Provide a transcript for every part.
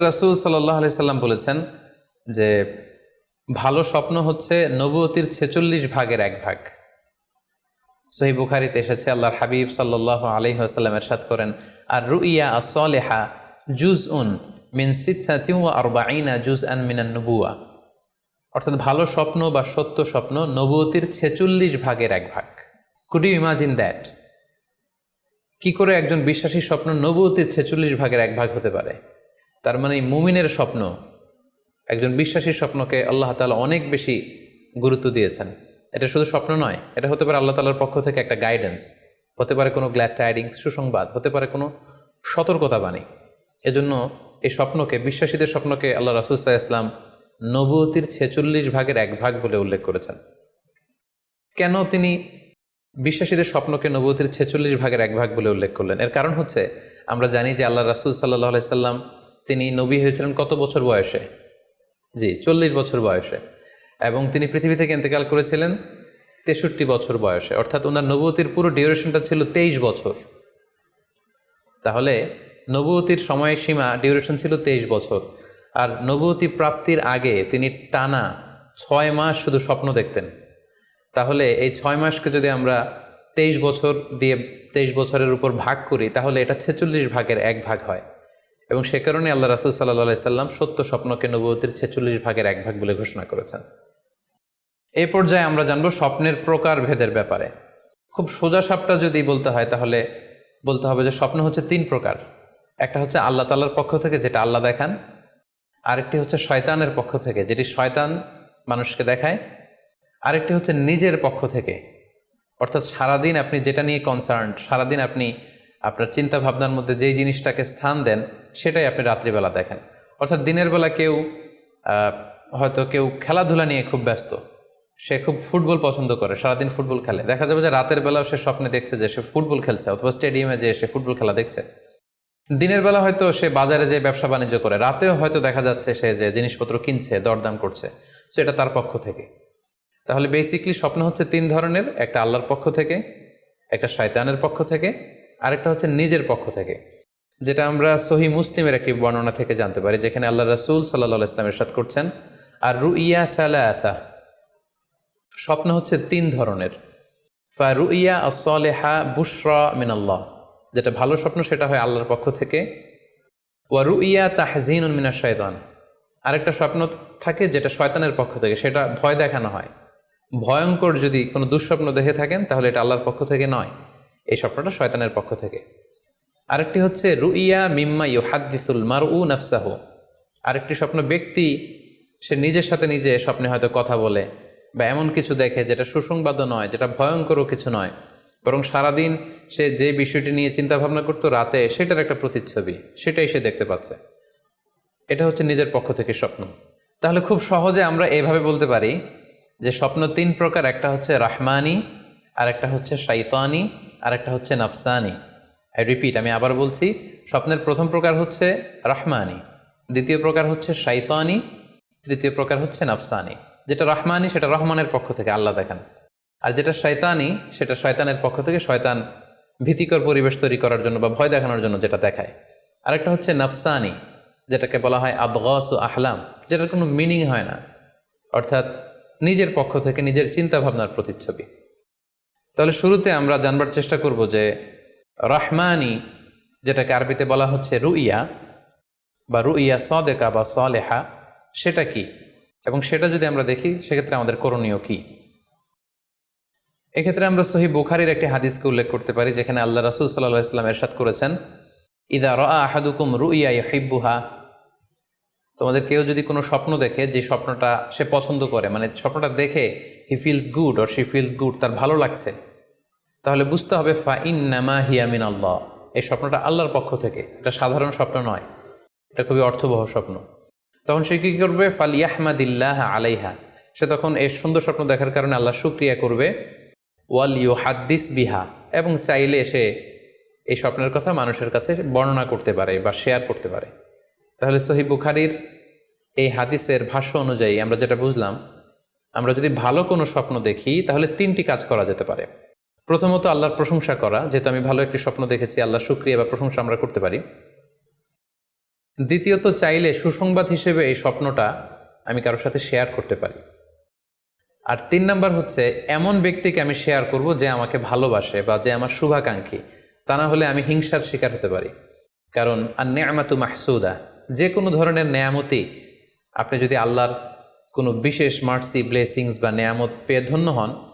রাসুল সাল্লাহ আলি সাল্লাম বলেছেন যে, ভালো স্বপ্ন হচ্ছে নবুয়তির ছেচল্লিশ ভাগের এক ভাগ। সহি বুখারিতে এসেছে, আল্লাহর হাবিব সাল্লাহ আলহি আসাল্লাম এরশাদ করেন, আর রুইয়া আসলেহা জুজ উন মিন সিদ্ধাতিউ আরবাইনা জুজ আন মিনান নবুয়া অর্থাৎ ভালো স্বপ্ন বা সত্য স্বপ্ন নবুয়তির ছেচল্লিশ ভাগের এক ভাগ। কুড ইউ ইমাজিন দ্যাট কি করে একজন বিশ্বাসী স্বপ্ন নবুয়তির ছেচল্লিশ ভাগের এক ভাগ হতে পারে? তার মানে মুমিনের স্বপ্ন, একজন বিশ্বাসীর স্বপ্নকে আল্লাহ তালা অনেক বেশি গুরুত্ব দিয়েছেন। এটা শুধু স্বপ্ন নয়, এটা হতে পারে আল্লাহ তালার পক্ষ থেকে একটা গাইডেন্স হতে পারে কোনো গ্ল্যাড টাইডিংস সুসংবাদ, হতে পারে কোনো সতর্কতা বাণী এজন্য এই স্বপ্নকে, বিশ্বাসীদের স্বপ্নকে আল্লাহ রাসুসাহ ইসলাম নবতির ছেচল্লিশ ভাগের এক ভাগ বলে উল্লেখ করেছেন। কেন তিনি বিশ্বাসীদের স্বপ্নকে নবতির ছেচল্লিশ ভাগের এক ভাগ বলে উল্লেখ করলেন? এর কারণ হচ্ছে, আমরা জানি যে আল্লাহ রাসুল সাল্লাহ আলাইসাল্লাম তিনি নবী হয়েছিলেন কত বছর বয়সে? জি, চল্লিশ বছর বয়সে। এবং তিনি পৃথিবী থেকে ইন্তেকাল করেছিলেন তেষট্টি বছর বয়সে। অর্থাৎ ওনার নবতির পুরো ডিউরেশনটা ছিল তেইশ বছর। তাহলে নবতির সময়সীমা ডিউরেশন ছিল তেইশ বছর। আর নবতী প্রাপ্তির আগে তিনি টানা ছয় মাস শুধু স্বপ্ন দেখতেন। তাহলে এই ছয় মাসকে যদি আমরা তেইশ বছর দিয়ে তেইশ বছরের উপর ভাগ করি, তাহলে এটা ছেচল্লিশ ভাগের এক ভাগ হয়। এবং সে কারণে আল্লাহ রাসুল সাল্লাহ সাল্লাম সত্য স্বপ্নকে নবতির ছেচল্লিশ ভাগের এক ভাগ বলে ঘোষণা করেছেন। এই পর্যায়ে আমরা জানব স্বপ্নের প্রকার ভেদের ব্যাপারে। খুব সোজা সাপটা যদি বলতে হয় তাহলে বলতে হবে যে স্বপ্ন হচ্ছে তিন প্রকার। একটা হচ্ছে আল্লাহ তাল্লার পক্ষ থেকে যেটা আল্লাহ দেখান, আরেকটি হচ্ছে শয়তানের পক্ষ থেকে যেটি শয়তান মানুষকে দেখায়, আরেকটি হচ্ছে নিজের পক্ষ থেকে। অর্থাৎ সারাদিন আপনি যেটা নিয়ে কনসার্ন সারাদিন আপনি আপনার চিন্তা ভাবনার মধ্যে যেই জিনিসটাকে স্থান দেন সেটাই আপনি রাত্রিবেলা দেখেন। অর্থাৎ দিনের বেলা কেউ হয়তো কেউ খেলাধুলা নিয়ে খুব ব্যস্ত। সে খুব ফুটবল পছন্দ করে, সারাদিন ফুটবল খেলে। দেখা যাবে যে রাতের বেলাও সে স্বপ্নে দেখছে যে সে ফুটবল খেলছে অথবা স্টেডিয়ামে যে সে ফুটবল খেলা দেখছে। দিনের বেলা হয়তো সে বাজারে যে ব্যবসা বাণিজ্য করে, রাতেও হয়তো দেখা যাচ্ছে সে যে জিনিসপত্র কিনছে, দরদাম করছে সো এটা তার পক্ষ থেকে। তাহলে বেসিকলি স্বপ্ন হচ্ছে তিন ধরনের, একটা আল্লাহর পক্ষ থেকে, একটা শয়তানের পক্ষ থেকে, আরেকটা হচ্ছে নিজের পক্ষ থেকে। যেটা আমরা সহি মুসলিমের একটি বর্ণনা থেকে জানতে পারি, যেখানে আল্লাহ রসুল সাল্লাহ ইসলামের সাথ করছেন, আর রু ইয়া সালাসা স্বপ্ন হচ্ছে তিন ধরনের। ফা রু ইয়া আসলেহা বুশরা মিনাল্লাহ, যেটা ভালো স্বপ্ন সেটা হয় আল্লাহর পক্ষ থেকে। ওয়া রু ইয়া তাহজিন মিনা শয়তান আরেকটা স্বপ্ন থাকে যেটা শয়তানের পক্ষ থেকে, সেটা ভয় দেখানো হয়। ভয়ঙ্কর যদি কোনো দুঃস্বপ্ন দেখে থাকেন, তাহলে এটা আল্লাহর পক্ষ থেকে নয়, এই স্বপ্নটা শয়তানের পক্ষ থেকে। আরেকটি হচ্ছে, রুইয়া মিম্মা ইউহাদ্দিসুল মার উ নাফসাহু। আরেকটি স্বপ্ন ব্যক্তি, সে নিজের সাথে নিজে স্বপ্নে হয়তো কথা বলে বা এমন কিছু দেখে যেটা সুসংবাদও নয়, যেটা ভয়ঙ্করও কিছু নয়। বরং সারাদিন সে যে বিষয়টি নিয়ে চিন্তা ভাবনা করতো রাতে, সেটার একটা প্রতিচ্ছবি, সেটাই সে দেখতে পাচ্ছে। এটা হচ্ছে নিজের পক্ষ থেকে স্বপ্ন। তাহলে খুব সহজে আমরা এভাবে বলতে পারি যে স্বপ্ন তিন প্রকার, একটা হচ্ছে রাহমানি আর একটা হচ্ছে শাইতানি আর একটা হচ্ছে নাফসানি। আই রিপিট আমি আবার বলছি, স্বপ্নের প্রথম প্রকার হচ্ছে রাহমানি, দ্বিতীয় প্রকার হচ্ছে শাইতানি, তৃতীয় প্রকার হচ্ছে নাফসানি। যেটা রহমানি, সেটা রহমানের পক্ষ থেকে আল্লাহ দেখান। আর যেটা শয়তানি সেটা শয়তানের পক্ষ থেকে শয়তান ভীতিকর পরিবেশ তৈরি করার জন্য বা ভয় দেখানোর জন্য যেটা দেখায়। আরেকটা হচ্ছে নাফসানি, যেটাকে বলা হয় আদগাস ও আহলাম, যেটার কোনো মিনিং হয় না। অর্থাৎ নিজের পক্ষ থেকে নিজের চিন্তা ভাবনার প্রতিচ্ছবি। তাহলে শুরুতে আমরা জানবার চেষ্টা করব যে রহমানি, যেটাকে আরবিতে বলা হচ্ছে রুইয়া, বা রুইয়া সদেকা বা সলেহা, সেটা কি? এবং সেটা যদি আমরা দেখি, সেক্ষেত্রে আমাদের করণীয় কি? এক্ষেত্রে আমরা সহি বুখারির একটি হাদিসকে উল্লেখ করতে পারি, যেখানে আল্লাহ রাসুল সাল্লাহ ইসলাম এরশাদ করেছেন, ইদা রা আহাদুকুম রুইয়া ইহিব্বুহা তোমাদের কেউ যদি কোনো স্বপ্ন দেখে, যে স্বপ্নটা সে পছন্দ করে মানে স্বপ্নটা দেখে he feels good or she feels good তার ভালো লাগছে তাহলে বুঝতে হবে ফা ইন নামা হিয়ামিন আল্লাহ এই স্বপ্নটা আল্লাহর পক্ষ থেকে। এটা সাধারণ স্বপ্ন নয়। এটা খুবই অর্থবহ স্বপ্ন। তখন সে কী করবে? ফাল ইয়াহমাদিল্লাহ আলাইহা। সে তখন এই সুন্দর স্বপ্ন দেখার কারণে আল্লাহ শুক্রিয়া করবে। ওয়াল ইউ হাদ্দিস বিহা। এবং চাইলে সে এই স্বপ্নের কথা মানুষের কাছে বর্ণনা করতে পারে বা শেয়ার করতে পারে। তাহলে সহি বুখারির এই হাদিসের ভাষ্য অনুযায়ী আমরা যেটা বুঝলাম, আমরা যদি ভালো কোনো স্বপ্ন দেখি, তাহলে তিনটি কাজ করা যেতে পারে। প্রথমত আল্লাহর প্রশংসা করা, যেহেতু আমি ভালো একটি স্বপ্ন দেখেছি, আল্লাহ শুক্রিয়া বা প্রশংসা আমরা করতে পারি। দ্বিতীয়ত, চাইলে সুসংবাদ হিসেবে এই স্বপ্নটা আমি কারোর সাথে শেয়ার করতে পারি। আর তিন নাম্বার হচ্ছে, এমন ব্যক্তিকে আমি শেয়ার করব যে আমাকে ভালোবাসে বা যে আমার শুভাকাঙ্ক্ষী। তা না হলে আমি হিংসার শিকার হতে পারি। কারণ আর নেয়ামাতু মাহসুদা, যে কোনো ধরনের নেয়ামতি আপনি যদি আল্লাহর কোনো বিশেষ মার্সি, ব্লেসিংস বা নেয়ামত পেয়ে ধন্য হন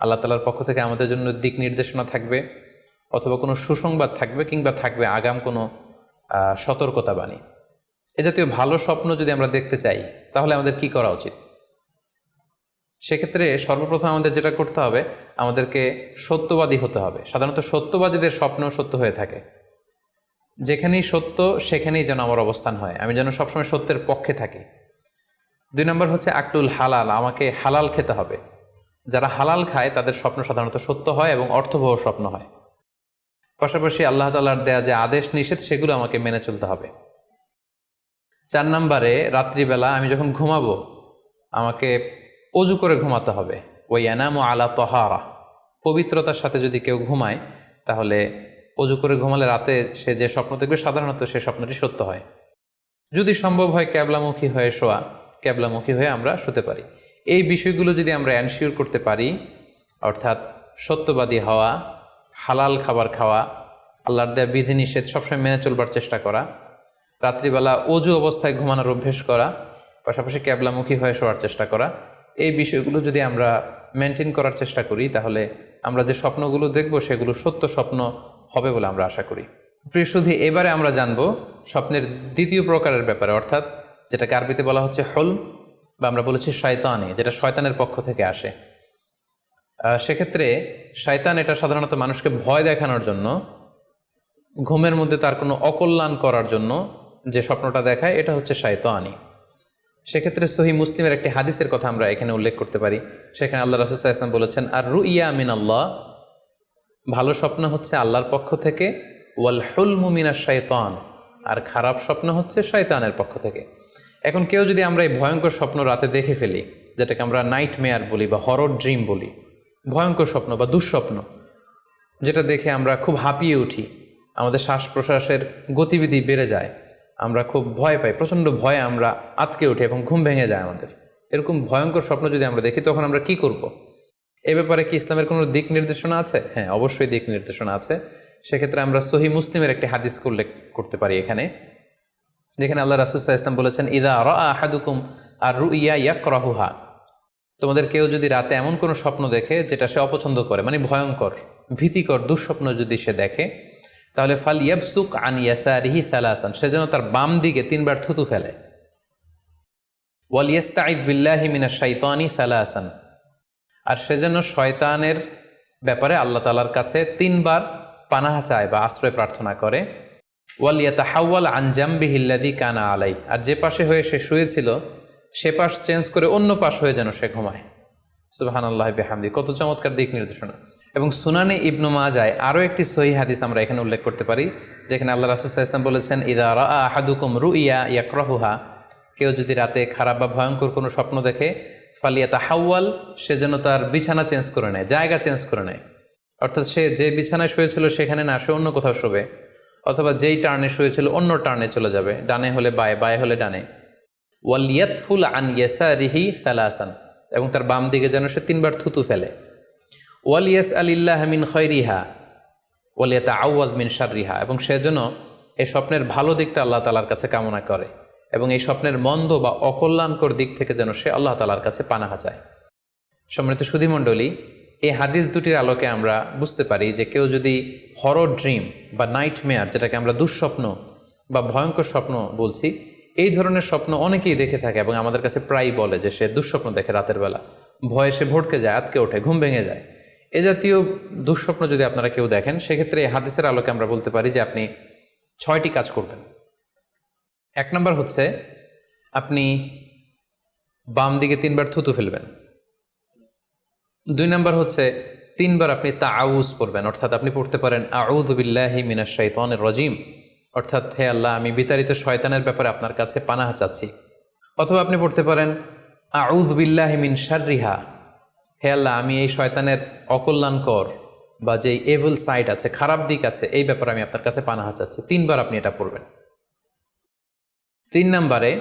আল্লাহ তালার পক্ষ থেকে আমাদের জন্য দিক নির্দেশনা থাকবে, অথবা কোনো সুসংবাদ থাকবে কিংবা থাকবে আগাম কোনো সতর্কতা বাণী এ জাতীয় ভালো স্বপ্ন যদি আমরা দেখতে চাই, তাহলে আমাদের কি করা উচিত? সেক্ষেত্রে সর্বপ্রথম আমাদের যেটা করতে হবে, আমাদেরকে সত্যবাদী হতে হবে। সাধারণত সত্যবাদীদের স্বপ্ন সত্য হয়ে থাকে। যেখানেই সত্য, সেখানেই যেন আমার অবস্থান হয়। আমি যেন সবসময় সত্যের পক্ষে থাকি। দুই নম্বর হচ্ছে আকলুল হালাল, আমাকে হালাল খেতে হবে। যারা হালাল খায়, তাদের স্বপ্ন সাধারণত সত্য হয় এবং অর্থবহ স্বপ্ন হয়। পাশাপাশি আল্লাহ তালার দেয়া যে আদেশ নিষেধ, সেগুলো আমাকে মেনে চলতে হবে। চার নম্বরে, রাত্রিবেলা আমি যখন ঘুমাবো, আমাকে অজু করে ঘুমাতে হবে। ওই এনাম আলা তহারা। পবিত্রতার সাথে যদি কেউ ঘুমায়, তাহলে অজু করে ঘুমালে রাতে সে যে স্বপ্ন দেখবে, সাধারণত সে স্বপ্নটি সত্য হয়। যদি সম্ভব হয় ক্যাবলামুখী হয়ে শোয়া, ক্যাবলামুখী হয়ে আমরা শুতে পারি। এই বিষয়গুলো যদি আমরা অ্যানশিওর করতে পারি, অর্থাৎ সত্যবাদী হওয়া, হালাল খাবার খাওয়া, আল্লাহর দেয়া বিধিনিষেধ সবসময় মেনে চলবার চেষ্টা করা, রাত্রিবেলা অজু অবস্থায় ঘুমানোর অভ্যেস করা, পাশাপাশি ক্যাবলামুখী হয়ে শোয়ার চেষ্টা করা, এই বিষয়গুলো যদি আমরা মেনটেন করার চেষ্টা করি, তাহলে আমরা যে স্বপ্নগুলো দেখব, সেগুলো সত্য স্বপ্ন হবে বলে আমরা আশা করি। প্রিয় শুধু এবারে আমরা জানব স্বপ্নের দ্বিতীয় প্রকারের ব্যাপারে, অর্থাৎ যেটাকে আরবিতে বলা হচ্ছে হল বা আমরা বলেছি শয়তানি, যেটা শয়তানের পক্ষ থেকে আসে। সেক্ষেত্রে শয়তান এটা সাধারণত মানুষকে ভয় দেখানোর জন্য, ঘুমের মধ্যে তার কোনো অকল্যাণ করার জন্য যে স্বপ্নটা দেখায়, এটা হচ্ছে শায়তানি। সেক্ষেত্রে সহি মুসলিমের একটি হাদিসের কথা আমরা এখানে উল্লেখ করতে পারি। সেখানে আল্লাহ রাসুল ইসলাম বলেছেন আর রু ইয়া আমিন আল্লাহ ভালো স্বপ্ন হচ্ছে আল্লাহর পক্ষ থেকে ওয়াল হুল মুমিনা শয়তান আর খারাপ স্বপ্ন হচ্ছে শয়তানের পক্ষ থেকে। এখন কেউ যদি আমরা এই ভয়ঙ্কর স্বপ্ন রাতে দেখে ফেলি, যেটাকে আমরা নাইট মেয়ার বলি বা হরর ড্রিম বলি, ভয়ঙ্কর স্বপ্ন বা দুঃস্বপ্ন, যেটা দেখে আমরা খুব হাঁপিয়ে উঠি, আমাদের শ্বাস প্রশ্বাসের গতিবিধি বেড়ে যায়, আমরা খুব ভয় পাই, প্রচণ্ড ভয়ে আমরা আতকে উঠি এবং ঘুম ভেঙে যায় আমাদের। এরকম ভয়ঙ্কর স্বপ্ন যদি আমরা দেখি, তখন আমরা কি করব। এ ব্যাপারে কি ইসলামের কোনো দিক নির্দেশনা আছে? হ্যাঁ অবশ্যই দিক নির্দেশনা আছে। সেক্ষেত্রে আমরা সহি মুসলিমের একটি হাদিস উল্লেখ করতে পারি এখানে। যেখানে আল্লাহ রাসুসাহ ইসলাম বলেছেন, ইদা র আহাদুকুম আর রু ইয়া ইয়াক রাহুহা তোমাদের কেউ যদি রাতে এমন কোনো স্বপ্ন দেখে যেটা সে অপছন্দ করে মানে ভয়ঙ্কর, ভীতিকর, দুঃস্বপ্ন যদি সে দেখে, তাহলে ফাল ইয়াবসুক আন ইয়াসারিহি সালাসান, সে যেন তার বাম দিকে তিনবার থুতু ফেলে। ওয়াল ইয়াস্তাইদ বিল্লাহি মিনাশ শাইতানি সালাসান, আর সে যেন শয়তানের ব্যাপারে আল্লাহ তালার কাছে তিনবার পানাহা চায় বা আশ্রয় প্রার্থনা করে। ওয়াল ইয়াতাহাওয়াল আনজাম্বিহিল্লাদি কানা আলাই আর যে পাশে হয়ে সে শুয়েছিল, সে পাশ চেঞ্জ করে অন্য পাশ হয়ে যেন সে ঘুমায়। সুবাহান আল্লাহ বেহামদি, কত চমৎকার দিক নির্দেশনা। এবং সুনানে ইবনু মাজায় আরও একটি সহি হাদিস আমরা এখানে উল্লেখ করতে পারি, যেখানে আল্লাহ রাসুল ইসলাম বলেছেন, ইদা আহাদুকুম রু ইয়া ইয়াকরাহুহা কেউ যদি রাতে খারাপ বা ভয়ঙ্কর কোনো স্বপ্ন দেখে ফালিয়া তাহাওয়াল সে যেন তার বিছানা চেঞ্জ করে নেয়, জায়গা চেঞ্জ করে নেয়। অর্থাৎ সে যে বিছানায় শুয়েছিল, সেখানে না, সে অন্য কোথাও শোবে। অথবা যেই টার্নে শুয়েছিল অন্য টার্নে চলে যাবে, ডানে হলে বায়ে বায়ে হলে ডানে। ওয়ালিয়াতফুল আন ইয়াসারিহি সালাসান, এবং তার বাম দিকে যেন সে তিনবার থুতু ফেলে। ওয়ালিয়াস আলিল্লাহ মিন খৈরিহা ওয়ালিয়াতা আউয়াজ মিন শাররিহা, এবং সে যেন এই স্বপ্নের ভালো দিকটা আল্লাহ তালার কাছে কামনা করে, এবং এই স্বপ্নের মন্দ বা অকল্যাণকর দিক থেকে যেন সে আল্লাহ তালার কাছে পানাহা চায়। সম্মানিত সুধীমণ্ডলী এই হাদিস দুটির আলোকে আমরা বুঝতে পারি যে কেউ যদি হরর ড্রিম বা নাইট মেয়ার যেটাকে আমরা দুঃস্বপ্ন বা ভয়ঙ্কর স্বপ্ন বলছি, এই ধরনের স্বপ্ন অনেকেই দেখে থাকে এবং আমাদের কাছে প্রায়ই বলে যে সে দুঃস্বপ্ন দেখে রাতের বেলা। ভয়ে সে ভটকে যায়, আতকে ওঠে, ঘুম ভেঙে যায়। এ জাতীয় দুঃস্বপ্ন যদি আপনারা কেউ দেখেন, সেক্ষেত্রে এই হাদিসের আলোকে আমরা বলতে পারি যে আপনি ছয়টি কাজ করবেন। এক নম্বর হচ্ছে, আপনি বাম দিকে তিনবার থুতু ফেলবেন। দুই নাম্বার হচ্ছে, তিনবার আপনি তা আউজ পড়বেন। অর্থাৎ আপনি পড়তে পারেন আউদ বিল্লাহি মিনাশ শাইতানির রজিম। অর্থাৎ, হে আল্লাহ, আমি বিতাড়িত শয়তানের ব্যাপারে আপনার কাছে পানাহা চাচ্ছি। অথবা আপনি পড়তে পারেন আউদ বিল্লাহি মিন শাররিহা। হে আল্লাহ, আমি এই শয়তানের অকল্যাণকর বা যে এভেল সাইড আছে, খারাপ দিক আছে, এই ব্যাপারে আমি আপনার কাছে পানাহা চাচ্ছি। তিনবার আপনি এটা পড়বেন। তিন নম্বরে,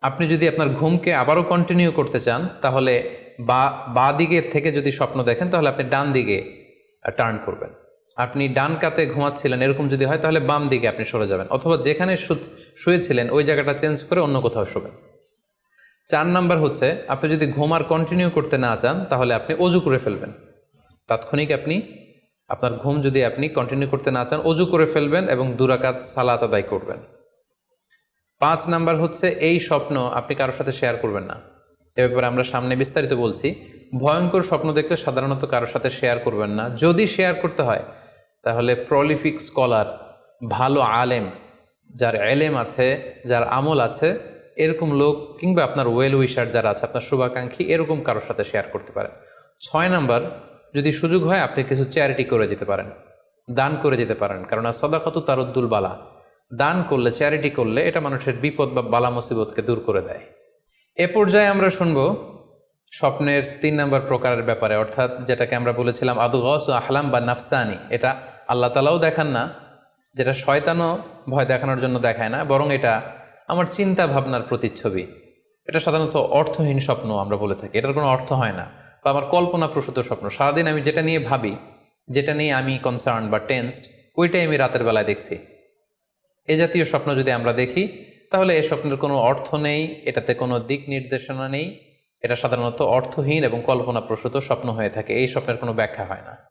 আপনি যদি আপনার ঘুমকে আবারও কন্টিনিউ করতে চান, তাহলে বা বা দিকের থেকে যদি স্বপ্ন দেখেন, তাহলে আপনি ডান দিকে টার্ন করবেন। আপনি ডান কাতে ঘুমাচ্ছিলেন, এরকম যদি হয়, তাহলে বাম দিকে আপনি সরে যাবেন। অথবা যেখানে শুয়েছিলেন, ওই জায়গাটা চেঞ্জ করে অন্য কোথাও শোবেন। চার নাম্বার হচ্ছে, আপনি যদি ঘুম আর কন্টিনিউ করতে না চান, তাহলে আপনি অজু করে ফেলবেন। তাৎক্ষণিক আপনি, আপনার ঘুম যদি আপনি কন্টিনিউ করতে না চান, অজু করে ফেলবেন এবং দুরাকাত সালাত আদায় করবেন। পাঁচ নাম্বার হচ্ছে, এই স্বপ্ন আপনি কারোর সাথে শেয়ার করবেন না। এ ব্যাপারে আমরা সামনে বিস্তারিত বলছি। ভয়ঙ্কর স্বপ্ন দেখলে সাধারণত কারোর সাথে শেয়ার করবেন না। যদি শেয়ার করতে হয়, তাহলে প্রলিফিক স্কলার ভালো আলেম, যার এলেম আছে, যার আমল আছে, এরকম লোক কিংবা আপনার ওয়েল উইশার যারা আছে, আপনার শুভাকাঙ্ক্ষী, এরকম কারোর সাথে শেয়ার করতে পারেন। ছয় নাম্বার, যদি সুযোগ হয়, আপনি কিছু চ্যারিটি করে যেতে পারেন। দান করে যেতে পারেন। কারণ সদাকত তারুদ্দুল বালা। দান করলে চ্যারিটি করলে, এটা মানুষের বিপদ বা বালা মুসিবতকে দূর করে দেয়। এ পর্যায়ে আমরা শুনব স্বপ্নের তিন নম্বর প্রকারের ব্যাপারে, অর্থাৎ যেটাকে আমরা বলেছিলাম আদুগস ও আহলাম বা নাফসানি। এটা আল্লাহ তালাও দেখান না, যেটা শয়তানও ভয় দেখানোর জন্য দেখায় না, বরং এটা আমার চিন্তা ভাবনার প্রতিচ্ছবি। এটা সাধারণত অর্থহীন স্বপ্ন আমরা বলে থাকি, এটার কোনো অর্থ হয় না। বা আমার কল্পনা প্রসূত স্বপ্ন, সারাদিন আমি যেটা নিয়ে ভাবি, যেটা নিয়ে আমি কনসার্ন বা টেন্সড ওইটাই আমি রাতের বেলায় দেখছি। এ জাতীয় স্বপ্ন যদি আমরা দেখি তাহলে এ স্বপ্নের কোনো অর্থ নেই, এটাতে কোনো দিক নির্দেশনা নেই। এটা সাধারণত অর্থহীন এবং কল্পনাপ্রসূত স্বপ্ন হয়ে থাকে, এই স্বপ্নের কোনো ব্যাখ্যা হয় না।